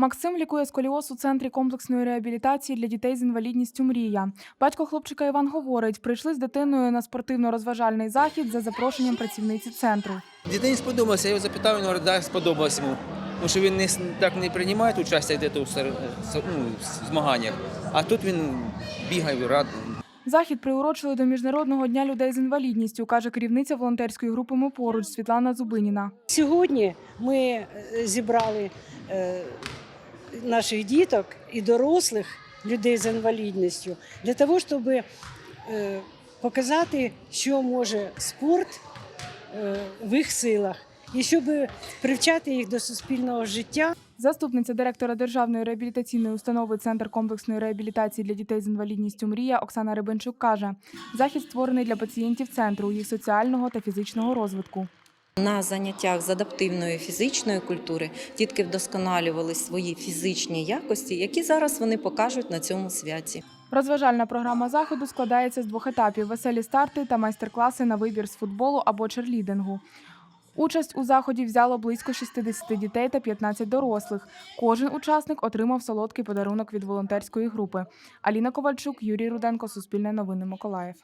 Максим лікує сколіоз у центрі комплексної реабілітації для дітей з інвалідністю Мрія. Батько хлопчика Іван говорить, прийшли з дитиною на спортивно-розважальний захід за запрошенням працівниці центру. Дитині сподобалося, я його запитав, він говорить, так, сподобалось йому. Тому що він не, так не приймає участь де у сер- ну, в змаганнях. А тут він бігає, рад. Захід приурочили до Міжнародного дня людей з інвалідністю, каже керівниця волонтерської групи «Ми поруч» Світлана Зубиніна. Сьогодні ми е, зібрали е, наших діток і дорослих людей з інвалідністю для того, щоб е, показати, що може спорт е, в їх силах, і щоб привчати їх до суспільного життя. Заступниця директора Державної реабілітаційної установи Центр комплексної реабілітації для дітей з інвалідністю Мрія Оксана Рибенчук каже, захід створений для пацієнтів центру, їх соціального та фізичного розвитку. На заняттях з адаптивної фізичної культури дітки вдосконалювали свої фізичні якості, які зараз вони покажуть на цьому святі. Розважальна програма заходу складається з двох етапів: веселі старти та майстер-класи на вибір з футболу або черлідингу. Участь у заході взяло близько 60 дітей та 15 дорослих. Кожен учасник отримав солодкий подарунок від волонтерської групи. Аліна Ковальчук, Юрій Руденко, Суспільне новини Миколаїв.